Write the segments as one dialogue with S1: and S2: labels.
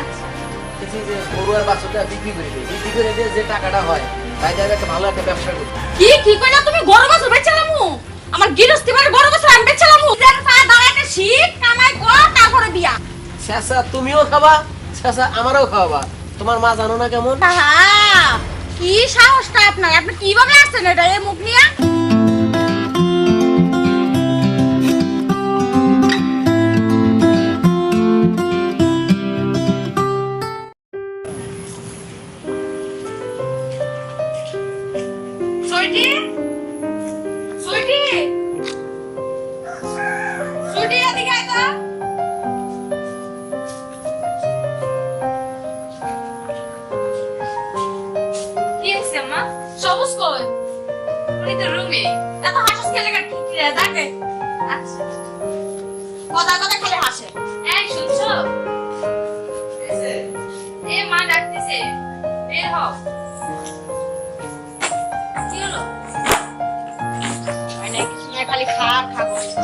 S1: আচ্ছা।
S2: যে গরু আর বিক্রি করে দিই বিক্রি করে দিয়ে যে টাকাটা হয় তাই যাবে একটা ভালো একটা ব্যবসা করি
S1: কি কি কইলা তুমি? গরু বছর বেচালামু আমার গৃহস্থী বাড়ি গরু বছর আমি বেচালামু দেখ পায়ে দাঁড়াইতে শীত কামাই কর তারপরে বিয়া।
S2: শেষা তুমিও খাবা? শেষা আমারও খাওয়াবা। তোমার মা জানো না কেমন?
S1: কি সাহসটা আপনার? আপনি কীভাবে আসছেন এটা? এই মুখ নিয়ে? কথা কথা হাসে।
S3: এই শুনছো? এ মা ডাকতেছে বের হও। কি হলো?
S1: মানে খালি খা খা করছিস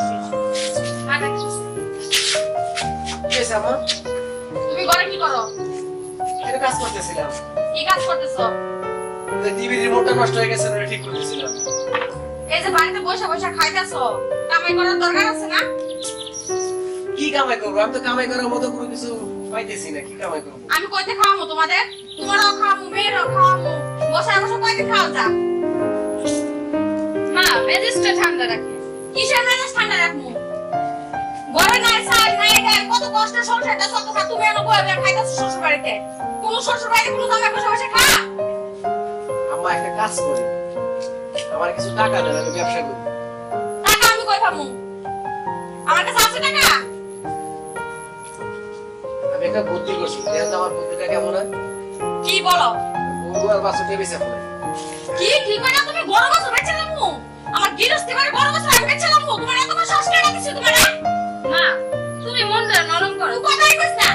S3: মা ডাকতেছে।
S2: কি হয়েছে
S1: তুমি ঘরে কি করো?
S2: এটা কাজ করতেছিলাম।
S1: কি কাজ করতেছো?
S2: টিভির রিমোটটা নষ্ট হয়ে গেছে ঠিক করতেছিলাম।
S1: এই যে বাড়িতে বসে বসে খাইতেছো কামাই করার দরকার আছে না?
S2: কি কামাই করব? আমি তো কামাই করার মতো কোনো কিছু পাইতেছি না কি কামাই করব?
S1: আমি কইতে খাওয়াবো তোমাদের? তোমারও খাওয়াবো মেয়েরও খাওয়াবো। বসে বসে কয়দিন খাওয়া যা
S3: মা মেজাজটা ঠান্ডা রাখে।
S1: কিসের মেজাজ ঠান্ডা রাখব? ঘরে নাই সাল নাই ডাল কত কষ্টে সংসারটা চলতে থাক তুমি এনে বয়ে বয়ে খাইতেছো শ্বশুর বাড়িতে কোন শ্বশুর বাড়িতে কোনো জামাই বসে বসে খা।
S2: আম্মা একটা কাজ করি। আমার কিছু টাকা দেন আমি ব্যবসা করি।
S1: টাকা আমি কই পাবো? আমার কাছে আছে টাকা?
S2: একটা বুদ্ধি করছি দেখো আমার বুদ্ধিটা কেমন হয়।
S1: কি বলো?
S2: গরু আর বাছুরটা বেঁচে
S1: কি? কি কইলা তুমি বড় বছর বেচলাম আমার গৃহস্থী বাড়ি বড় বছর আমি বেচলাম তোমার এত বড় শ্বাস দিছি তোমার
S3: মা তুমি মনটা নরম করো।
S1: তুই কথাই কইছ না।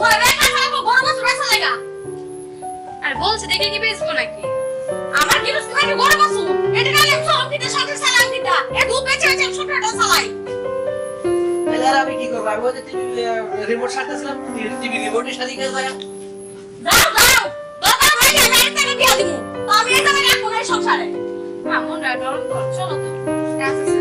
S1: বড় বেটা খাব বড় বছর বেচা লাগা
S3: আর বলছে দেখে কি বেচবো নাকি?
S1: আমার গৃহস্থী বাড়ি বড় বছর এটা কালে সব দিতে সব সালাম দিতা। এ দুধ বেচে আছে ছোটটা
S2: আর আমি আমি ওই রিমোট সারতেছিলাম টিভি রিমোটের সাথে গিয়ে
S1: আমি এটা রাখব না সংসারে।
S3: মামুন মনটা চলো তো। কাজ আছে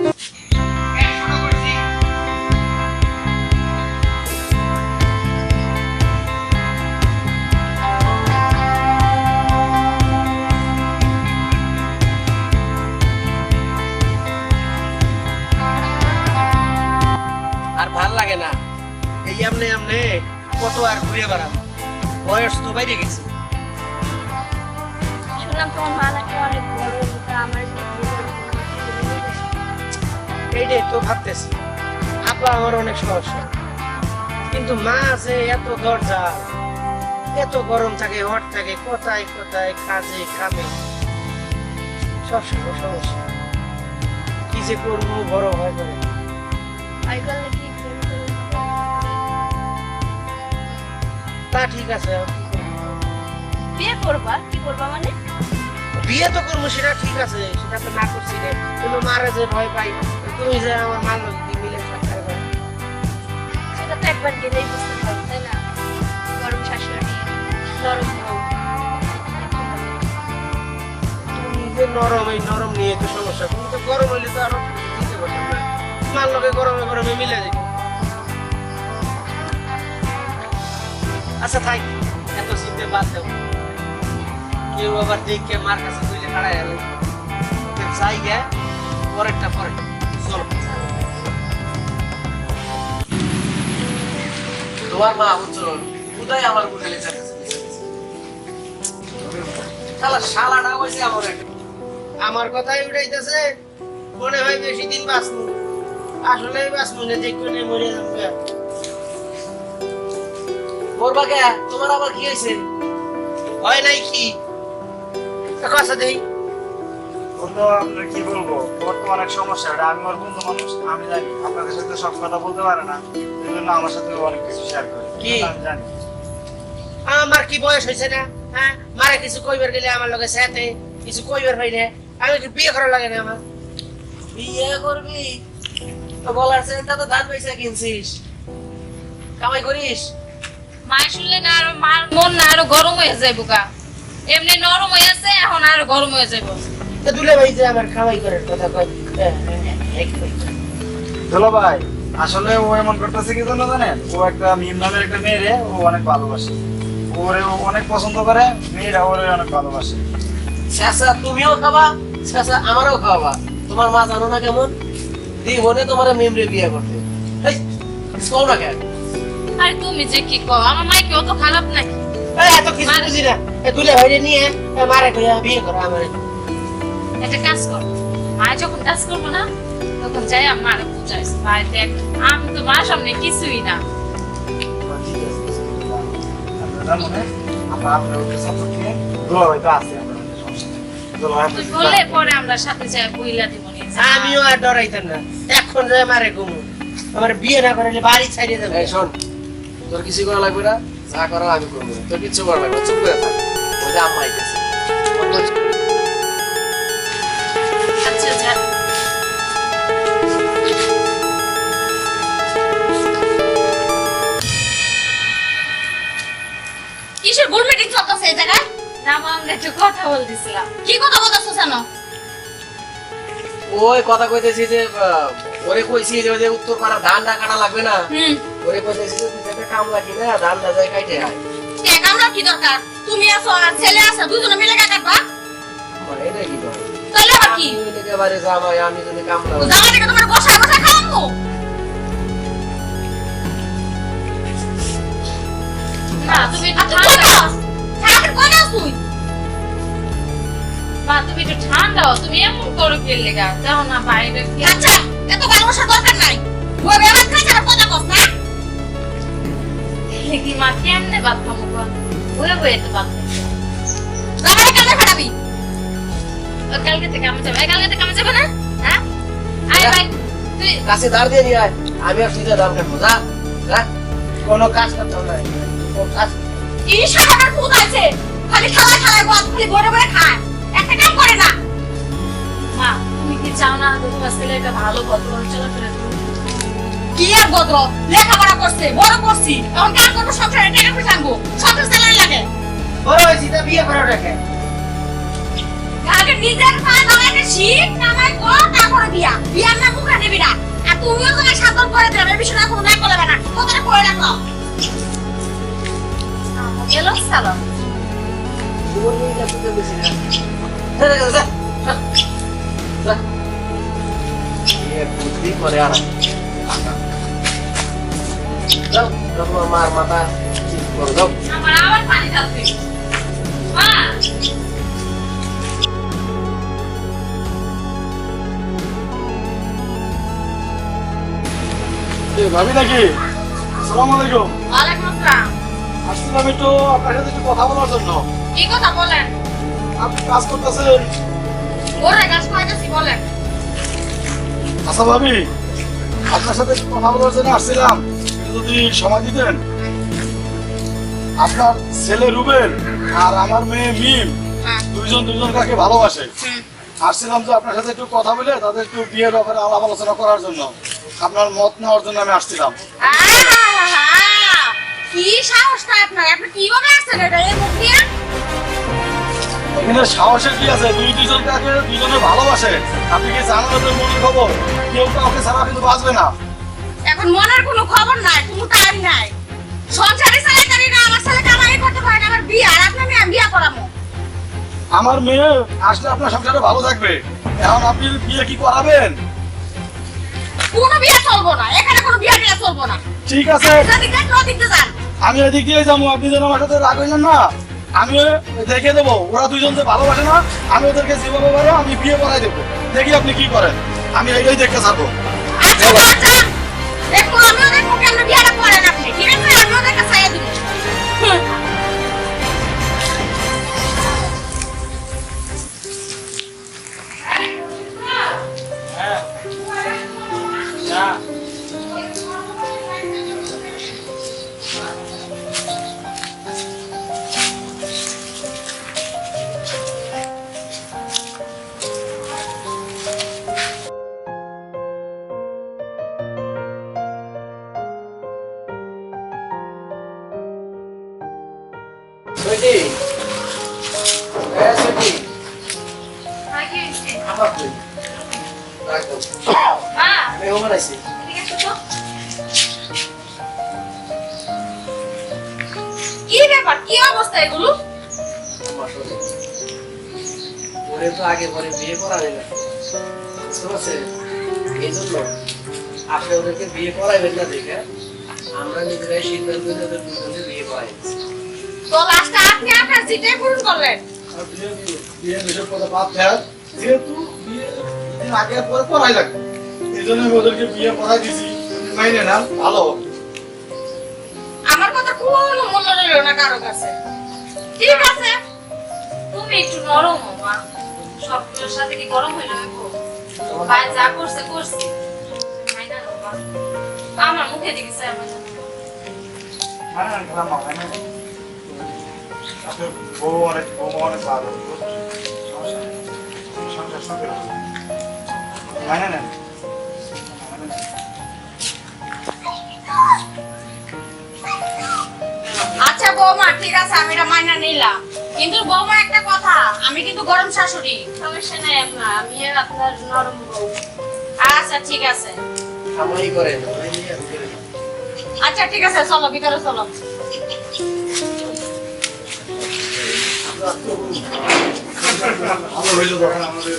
S2: কত আর ঘুরে বেড়াবো? বয়স তো বাইরে গেছে।
S3: শুনলাম তোমার মা নাকি অনেক বড় আমার
S4: এইটাই তো ভাবতেছি। আপা আমার অনেক সমস্যা কিন্তু মা আছে এত দরজা এত গরম থাকে হট থাকে কোথায় কোথায় কাজে খাবে সবসময় সমস্যা। কি যে করব বড় ভয় করে
S3: আইকাল নাকি
S4: তা ঠিক আছে?
S3: বিয়ে করবা? কি করবা মানে?
S4: বিয়ে তো করব সেটা ঠিক আছে সেটা তো না করছি রে। কিন্তু মারা যে ভয় পাই তুমি যে আমার মাল মিলে থাকতে পারবে
S3: সেটা তো একবার গেলেই বুঝতে পারো তাই না? গরম শাশুড়ি নরম
S4: তুমি যে নরম এই নরম নিয়ে তো সমস্যা তুমি তো গরম হইলে তো আরও দিতে পারছ না মার লগে গরমে গরমে মিলে যাবে আচ্ছা থাক। এত চিন্তা বাদ দেব কেউ আবার দেখে মার কাছে কইলে খাড়াই গে, পরেরটা পরে চলো।
S2: তোমার মা বুঝছ, কোথায় আমার শালাটা হয়েছে আমার
S4: আমার কথাই উঠাইতেছে, মনে হয় বেশি দিন বাঁচবো। আসলে বাঁচবো না, যে মরে যাব।
S2: কে তোমার আবার কি হয়েছে?
S4: হয় নাই কি? কথা দেই।
S5: ও তো আপনার কি বলব? ওর তো অনেক সমস্যা এটা আমি ওর বন্ধু মানুষ আমি জানি। আপনাদের সাথে সব কথা বলতে পারে না এই জন্য আমার সাথে অনেক কিছু শেয়ার করে।
S4: কি?
S5: আমি জানি।
S4: আমার কি বয়স হয়েছে না? হ্যাঁ? মারে কিছু কইবার গেলে আমার লগে সাথে কিছু কইবার হয় না আমি কি বিয়ে করা লাগে না আমার?
S2: বিয়ে করবি? তো বলার চেষ্টা তো ধান পয়সা কিনছিস।
S4: কামাই করিস?
S1: মায়ের শুনলে না আরও মার মন না আরও গরম হয়ে যাইব গা। এমনি নরম হয়ে আছে এখন আরও গরম হয়ে যাইব।
S4: তো দুলে ভাই যে আমার কামাই করার কথা কয় এক কই।
S5: দুলা ভাই আসলে ও এমন করতেছে কি জন্য জানেন? ও একটা মিম নামের একটা মেয়েরে ও অনেক ভালোবাসে। ওরে ও অনেক পছন্দ করে মেয়েরা ওরে অনেক ভালোবাসে।
S4: চাচা তুমিও খাবা চাচা আমারও খাওয়াবা। তোমার মা জানো না কেমন? জীবনে তোমার মেমরে বিয়ে করতে। হেই, না কেন।
S1: আরে তুমি যে কি কও? আমার মাই কি অত খারাপ নাকি
S4: এত কিছু বুঝি না। এ দুলে ভাইরে নিয়ে এ মারে কইয়া বিয়ে করো আমার।
S1: একটা কাজ কর। মা যখন কাজ করব না তখন যাই আমার বুঝাইস। ভাই দেখ আমি তো মার সামনে কিছুই না। বললে পরে আমরা সাথে যাই বইলা দিব
S4: আমিও আর ডরাইতাম না। এখন মারে ঘুমু। আমার বিয়ে না করালে বাড়ি ছাড়িয়ে দেবে
S2: শোন তোর কিছু করা লাগবে না যা করার আমি করব। তোর কিছু করা লাগবে চুপ করে থাক। আম্মা আইতেছে।
S1: আচ্ছা কিসের গোল মিটিং চলতেছে এই জায়গায়? না মা আমরা একটু কথা বলতেছিলাম। কি কথা বলতেছো জানো?
S2: ওই কথা কইতেছি যে ওরে কইছি যে ওই যে উত্তর পাড়া ধানটা কাটা লাগবে না।
S1: হুম।
S2: ওরে কইতেছি যে একটা কাম লাগি না ধানটা কাইটে আয়।
S1: কে কামরা কি দরকার? তুমি আছো আর ছেলে আছে দুজনে মিলে কাটবা
S2: মানে এটাই কি করে
S1: তাহলে আবার কি?
S2: আমি ওই জামাই আমি যদি কামলা
S1: ও তোমার বসা বসা খাওয়াবো? না তুমি একটু ঠান্ডা তুই? মা তুমি একটু ঠান্ডা তুমি এমন করো কে লেগা? যাও না বাইরে আচ্ছা এত ভালোবাসা দরকার নাই। যারা কথা কস না মা কেমনে বাদ খামো বয়ে বয়ে তো বাদ জামাই কানে ফেরাবি কালকে থেকে আমি যাব। কালকে থেকে আমি যাব না? হ্যাঁ? আয় ভাই তুই।
S2: কাছে দাঁড় দিয়ে নিয়ে আয়। আমি আর তুই যা কাটবো যা। যা।
S4: কোনো কাজ করতে হবে না। কোনো কাজ
S1: ঈশা আমার ভূত আছে? খালি খাওয়া খাওয়া বাদ খালি বড় বড় খায়। একটা কাম করে না মা তুমি কি চাও না? তোমার ছেলেটা ভালো ভদ্র চলাফেরা? কি আর ভদ্র লেখাপড়া করছে বড় করছি। এখন কাজ করব সংসারে টাকা পয়সা আনব? সংসার স্যালারি লাগে।
S4: বড় হয়েছি তা বিয়ে করা রাখে
S1: আগে নিজের পায়ে দাঁড়াতে শিখ নামাই কর তারপরে বিয়া। বিয়ার না মুখে দিবি না। আর তুমিও তোমার সাধন করে দেবে বিষয়টা কোনো না করবে না। কোথায় করে রাখো। গেল সালাম।
S2: তোমার মেয়ে যা তোকে বেশি না যা, যা, যা, যা, যা। এ বুদ্ধি করে আর যাও যাও, তোমার মাথা ঠিক করো যাও
S1: আমার আবার পানি ঢালতে মা!
S5: ভাবি নাকি? আসসালামু আলাইকুম।
S1: ওয়ালাইকুম আসসালাম।
S5: আসছিলাম একটু আপনার সাথে একটু কথা বলার জন্য।
S1: কি কথা বলেন?
S5: আপনি কাজ করতেছেন?
S1: ওরে বলেন।
S5: আচ্ছা ভাবি আপনার সাথে একটু কথা বলার জন্য আসছিলাম। যদি সময় দিতেন আপনার ছেলে রুবেল আর আমার মেয়ে মিম। দুইজন দুজন কাকে ভালোবাসে। আসছিলাম যে আপনার সাথে একটু কথা বলে তাদের একটু বিয়ের ব্যাপারে আলাপ আলোচনা করার জন্য। আপনার মত নেওয়ার জন্য আমি আসছিলাম!
S1: কি সাহসটা আপনার? আপনি কীভাবে আসছেন এটা? এই মুখ দিয়ে?
S5: এখানে সাহসের কি আছে? দুই দুজন কাকে দুজনে ভালোবাসে। আপনি কি জানেন ওদের মনের খবর? কেউ কাউকে ছাড়া কিন্তু বাঁচবে না।
S1: এখন মনের কোনো খবর নাই কোনো তারি নাই। সংসারে চালাইতারি না আমার ছেলে কামাই করতে পারে না আমার বিয়ে আর আপনি আমি বিয়ে করাবো।
S5: আমার মেয়ে আসলে আপনার সংসারে ভালো থাকবে। এখন আপনি বিয়ে কি করাবেন?
S1: কোনো বিয়ে চলবো না এখানে কোনো বিয়ে টিয়ে চলবো না।
S5: ঠিক আছে।
S1: যদি দেখল দিতে যান।
S5: আমি এদিক দিয়ে যাব আপনি যেন আমার সাথে রাগ হইলেন না। আমি দেখে দেবো ওরা দুজন যে ভালোবাসে না আমি ওদেরকে যেভাবে পারো আমি বিয়ে করাই দেবো। দেখি আপনি কি করেন। আমি এইটাই দেখতে থাকব
S1: আচ্ছা আচ্ছা দেখো আমিও দেখব
S3: এসো তো।
S2: আগে পরে বিয়ে করা না বুঝতে এই জন্য আপনি ওদেরকে বিয়ে করাইবেন না দেখে আমরা নিজেরাই সিদ্ধান্ত ওদের বিয়ে করাই
S1: তো লাস্টে আপনি আপনার জিটাই পূরণ করলেন
S5: বিয়ে করাই লাগবে এই জন্য আমি বিয়ে করাই দিছি না ভালো হবে
S1: আমার কথা কোনো মূল্য রইল না কারও কাছে। ঠিক আছে?
S3: তুমি একটু নরম হও সাথে কি গরম হইল ভাই যা করছে করছে। আমার মুখে দিকে
S5: গ্রাম মানে আপনার বউ অনেক বউ অনেক ভালো সংসার সুখের হবে। নেন নেন।
S1: আচ্ছা বৌমা ঠিক আছে আমি এটা মাইনা নিলাম কিন্তু বৌমা একটা কথা আমি কিন্তু গরম শাশুড়ি
S3: সমস্যা নাই আমি আপনার নরম বউ
S1: আচ্ছা ঠিক আছে
S2: আমারই করেন।
S1: আচ্ছা ঠিক আছে চলো ভিতরে চলো
S5: ভালো হইল যখন আমাদের